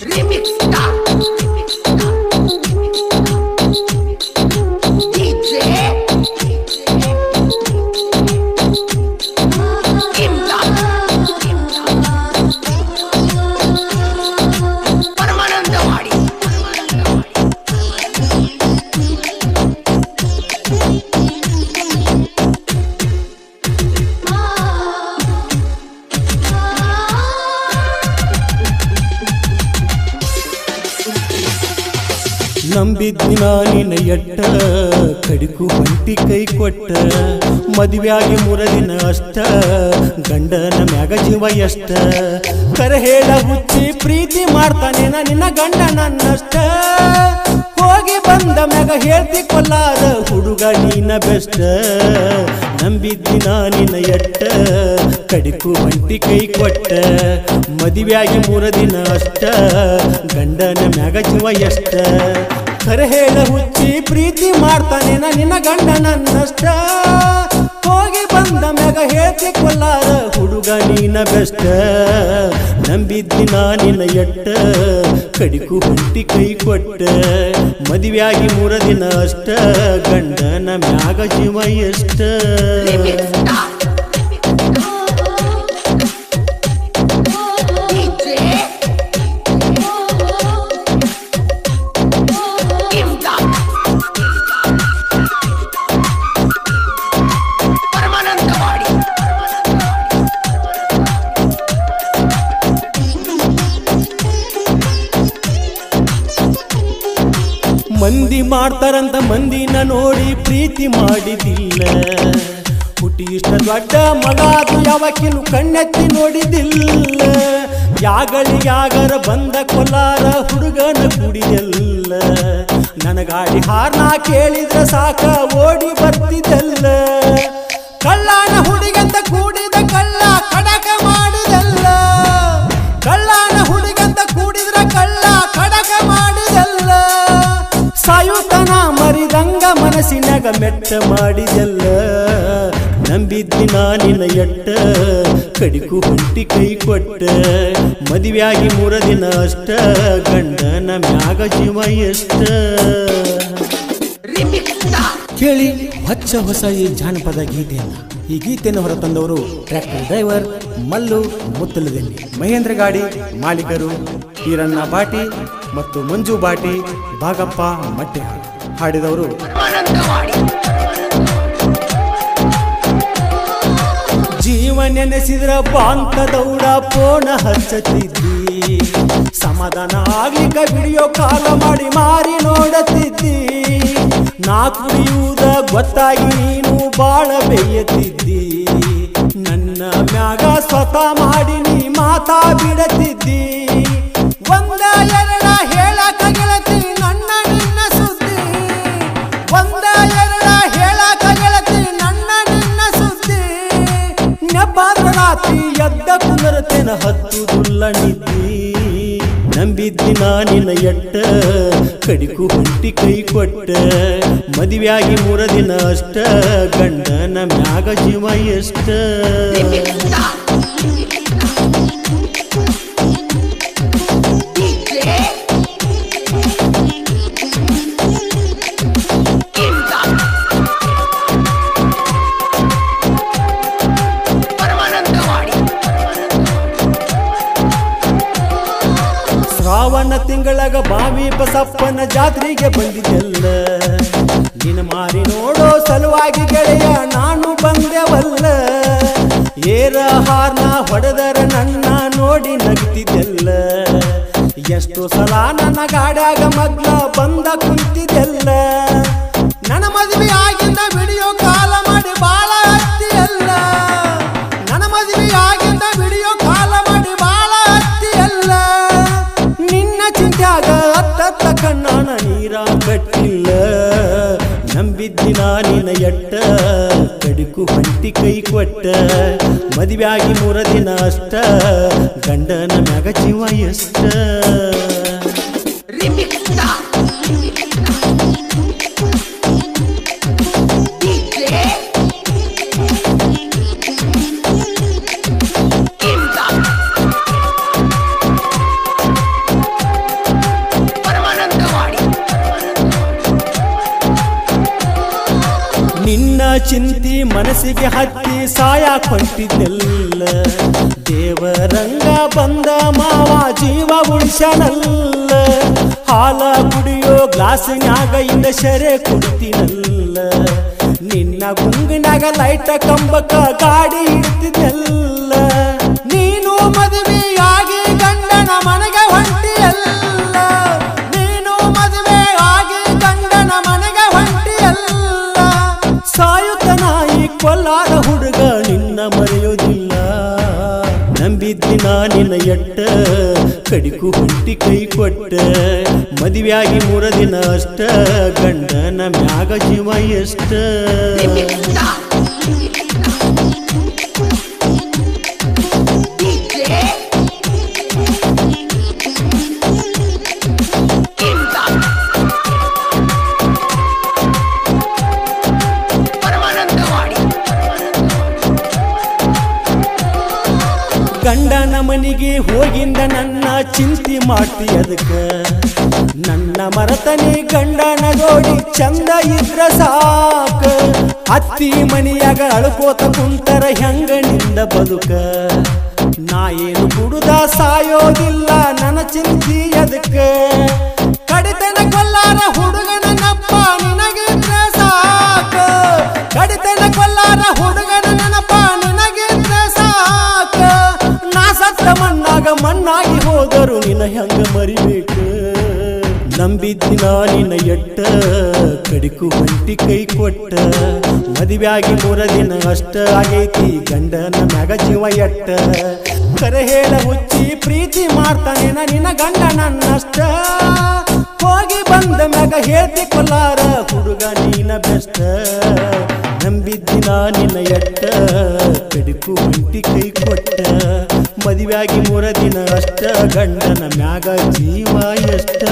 Remix ನಂಬಿದ್ದಿನ ನಿನ್ನ ಎಟ್ಟ, ಕಡಿಕು ಹೊಂಟಿ ಕೈ ಕೊಟ್ಟ, ಮದುವೆಯಾಗಿ ಮೂರ ದಿನ ಅಷ್ಟ, ಗಂಡನ ಮ್ಯಾಗ ಜೀವ ಎಷ್ಟ. ಕರೆ ಹೇಳ ಹುಚ್ಚಿ, ಪ್ರೀತಿ ಮಾಡ್ತಾನೆ ನಿನ್ನ ಗಂಡ ನನ್ನಷ್ಟ ಹೋಗಿ ಬಂದ ಮ್ಯಾಗ ಹೇಳ್ತಿ ಕೊಲ್ಲಾದ ಹುಡುಗ ನೀನ ಬೆಸ್ಟ್ ನಂಬಿದ್ದಿನ ನಿನ್ನ ಎಟ್ಟ, ಕಡಿಕು ಹೊಂಟಿ ಕೈ ಕೊಟ್ಟ, ಮದುವೆಯಾಗಿ ಮೂರ ದಿನ ಅಷ್ಟ, ಗಂಡನ ಮ್ಯಾಗ ಜೀವ ಎಷ್ಟ. ಕರೆ ಹೇಳ ಹುಚ್ಚಿ, ಪ್ರೀತಿ ಮಾಡ್ತಾನೆ ನಿನ್ನ ಗಂಡ ನನ್ನಷ್ಟ. ಹೋಗಿ ಬಂದ ಮ್ಯಾಗ ಹೇಳ್ತಿ ಕೊಲ್ಲಾರ ಹುಡುಗ ನೀನ ಬೆಸ್ಟ್ ನಾ ನಿನ್ನ ಎಟ್ಟ, ಕಡಿಕು ಹುಟ್ಟಿ ಕೈ ಕೊಟ್ಟ. ಮದುವೆಯಾಗಿ ಮೂರ ದಿನ ಅಷ್ಟ, ಗಂಡನ ಮ್ಯಾಗ ಜೀವ ಎಷ್ಟ. ಮಾಡ್ತಾರಂತ ಮಂದಿನ ನೋಡಿ ಪ್ರೀತಿ ಮಾಡಿದಿಲ್ಲ. ಹುಟ್ಟಿ ಇಷ್ಟ ದೊಡ್ಡ ಮಗ ಅದು ಯಾವಕ್ಕಿನೂ ಕಣ್ಣೆತ್ತಿ ನೋಡಿದಿಲ್ಲ. ಯಾಗಳಿಗಾಗರ ಬಂದ ಕೊಲಾರ ಹುಡುಗನ ಕುಡಿಯಲ್ಲ ನನಗಾಡಿ ಗಾಡಿ ಹಾರ್ನ ಕೇಳಿದ್ರೆ ಸಾಕ, ಓಡಿ ಬರ್ತಿದ್ದಲ್ಲ. ಕಳ್ಳನ ಹುಡುಗಂತ ಕೂಡಿದ ಮನಸ್ಸಿನಾಗ ಮೆಟ್ಟ ಮಾಡಿದೆಲ್ಲ ನಂಬಿದ್ದಿ ನಿನ್ನ ಎಟ್ಟ, ಕಡಿಕು ಹುಟ್ಟಿ ಕೈ ಕೊಟ್ಟ. ಮದುವೆಯಾಗಿ ಮೂರ ದಿನ ಅಷ್ಟ, ಗಂಡನ ಮ್ಯಾಗ ಜೀವ ಎಷ್ಟ. ಕೇಳಿ, ಹಚ್ಚ ಹೊಸ ಈ ಜಾನಪದ ಗೀತೆಯನ್ನ. ಈ ಗೀತೆಯನ್ನು ಹೊರತಂದವರು ಟ್ರ್ಯಾಕ್ಟರ್ ಡ್ರೈವರ್ ಮಲ್ಲು ಮುತ್ತಲದಲ್ಲಿ. ಮಹೇಂದ್ರ ಗಾಡಿ ಮಾಲೀಕರು, ಈರಣ್ಣ ಬಾಟಿ ಮತ್ತು ಮಂಜು ಬಾಟಿ, ಭಾಗಪ್ಪ ಮಟ್ಟೆ ಹಾಡಿದವರು ಜೀವ ನೆನೆಸಿದ್ರ ಬಾಂತ ದೌಡ ಪೋಣ ಹಚ್ಚತಿದ್ದಿ. ಸಮಾಧಾನ ಆಗ್ಲಿಕ್ಕ ಬಿಡಿಯೋ ಕಾಲ ಮಾಡಿ ಮಾರಿ ನೋಡತಿದ್ದಿ. ನಾ ಕುಡಿಯುವುದ ಗೊತ್ತಾಗಿ ನೀನು ಬಾಳ ಬೇಯತಿದ್ದಿ. ನನ್ನ ಮ್ಯಾಗ ಸ್ವತಃ ಮಾಡಿ ನೀ ಮಾತಾ ಬಿಡತಿದ್ದಿ. ರಾತ್ರಿ ಎದ್ದ ಹತ್ತು ದುಲ್ಲ ನಂಬಿದ್ದಿ ನಿನ್ನ ಎಟ್ಟ. ಕಡಿಕು ಹುಟ್ಟಿ ಕೈ ಕೊಟ್ಟ. ಮದುವೆಯಾಗಿ ಮೂರ ದಿನ ಅಷ್ಟ. ಗಂಡನ ಮ್ಯಾಗ ಜೀವ ಎಷ್ಟ. ಜಾತ್ರೆಗೆ ಬಂದಿದ್ದೆಲ್ಲ. ನಿನ್ನ ಮಾರಿ ನೋಡೋ ಸಲುವಾಗಿ ಗೆಳೆಯ, ನಾನು ಬಂದೆವಲ್ಲ. ಏರ ಹಾರ್ನ ಹೊಡೆದರ ನನ್ನ ನೋಡಿ ನಗ್ತಿದ್ದೆಲ್ಲ. ಎಷ್ಟು ಸಲ ನನ್ನ ಗಾಡ್ಯಾಗ ಮಗ್ಲ ಬಂದ ಕುಂತಿದ್ದೆಲ್ಲ. ನನ್ನ ಮದುವೆ ಆಗಿಂದ ಬಿಡಿಯೋ ಕಾಲ ಮಾಡಿ ಬಾಳ ಹತ್ತಿಯಲ್ಲ. ನನ್ನ ಮದುವೆ ಆಗಿಂದ ಬಿಡಿಯೋ ಕಾಲ ಮಾಡಿ ಬಾಳ ಹತ್ತಿಯಲ್ಲ. ನಿನ್ನ ಚಿಂತ್ಯಾಗ ಕಣ್ಣಾನ ನೀರ ಕಟ್ಟಿಲ್ಲ ನಂಬಿದ್ದಿನ ನಿನ ಎಟ್ಟ. ಕಡಿಕು ಹಂಟಿ ಕೈ ಕೊಟ್ಟ. ಮದುವೆಯಾಗಿ ಮೂರ ದಿನ ಅಷ್ಟ. ಗಂಡನ ಮಗ ಜೀವ ಎಷ್ಟ. ಮನಸ್ಸಿಗೆ ಹತ್ತಿ ಸಾಯ ಕೊಂಟಿದ್ದೆಲ್ಲ ದೇವರಂಗ ಬಂದ ಮಾವ ಜೀವ ಉಳಿಸನಲ್ಲ. ಹಾಲ ಕುಡಿಯೋ ಗ್ಲಾಸಿನಾಗ ಇಂದ ಶರೆ ಕುಡ್ತೀನಲ್ಲ. ನಿನ್ನ ಗುಂಗಿನಾಗ ಲೈಟ ಕಂಬಕ ಗಾಡಿ ಇಡ್ತಿದ್ದೆಲ್ಲ. ನೀನು ಮದುವೆಯಾಗಿ ಗಂಡನ ಮನೆಗೆ ಮರೆಯೋದಿಲ್ಲ. ನಂಬಿದ್ದಿ ನಾನಿನ ಎಟ್ಟ, ಕಡಿಕು ಹುಟ್ಟಿ ಕೈ ಕೊಟ್ಟ. ಮದುವೆಯಾಗಿ ಮೂರ ದಿನ ಅಷ್ಟ, ಗಂಡನ ಮ್ಯಾಗ ಜೀವ ಎಷ್ಟ. ಮಾಡ್ತಿ ಅದಕ್ಕ ನನ್ನ ಮರತನಿ ಗಂಡನ ಜೋಡಿ ಚಂದ ಇದ್ರ ಸಾಕ. ಅತ್ತಿ ಮನಿಯಾಗ ಅಳ್ಕೋತ ಕುಂತರ ಹೆಂಗ ನಿಂದ ಬದುಕ. ನಾ ಏನು ಕುಡುದ ಸಾಯೋದಿಲ್ಲ ನನ್ನ ಚಿಂತಿ ಅದಕ್ಕ. ಕಡಿತನ ಕೊಲ್ಲಾರ ಹುಡುಗನ ನಪ್ಪ ನಿನಗಿದ್ರ ಸಾಕ. ಕಡಿತನ ಕೊಲ್ಲಾರ ಹುಡುಗನ ನೆನಪ ನಿನಗಿದ್ರ ಸಾಕ. ನಾ ಸತ್ತ ಮಣ್ಣಾಗ ಮಣ್ಣಾಗಿ ಹೋದರು ನಿನ್ನ ಹೆಂಗ ಮರಿಬೇಕು? ನಂಬಿದ್ದಿನ ನಿನ್ನ ಎಟ್ಟ? ಕಡಿಕು ಹೊಂಟಿ ಕೈ ಕೊಟ್ಟ? ಮದುವೆಯಾಗಿ ಮೂರ ದಿನ ಅಷ್ಟ ಆಗೈತಿ, ಗಂಡನ ಮ್ಯಾಗ ಜೀವ ಎಟ್ಟ? ಕರೆ ಹೇಳ ಮುಚ್ಚಿ ಪ್ರೀತಿ ಮಾಡ್ತಾನೆ ನಿನ್ನ ಗಂಡ ನನ್ನಷ್ಟ ಹೋಗಿ ಬಂದ ಮ್ಯಾಗ ಹೇಳ್ತಿ ಕೊಲ್ಲಾರ, ಹುಡುಗ ನೀನ ಬೆಸ್ಟ ನಂಬಿದ್ದಿನ ನಿನ್ನ ಎಟ್ಟ? ಕಡಿಕು ಒಂಟಿ ಕೈ ಕೊಟ್ಟ. ಮದುವೆಯಾಗಿ ಮೂರ ದಿನ ಅಷ್ಟ ಗಂಡನ ಮ್ಯಾಗ ಜೀವ ಎಷ್ಟ.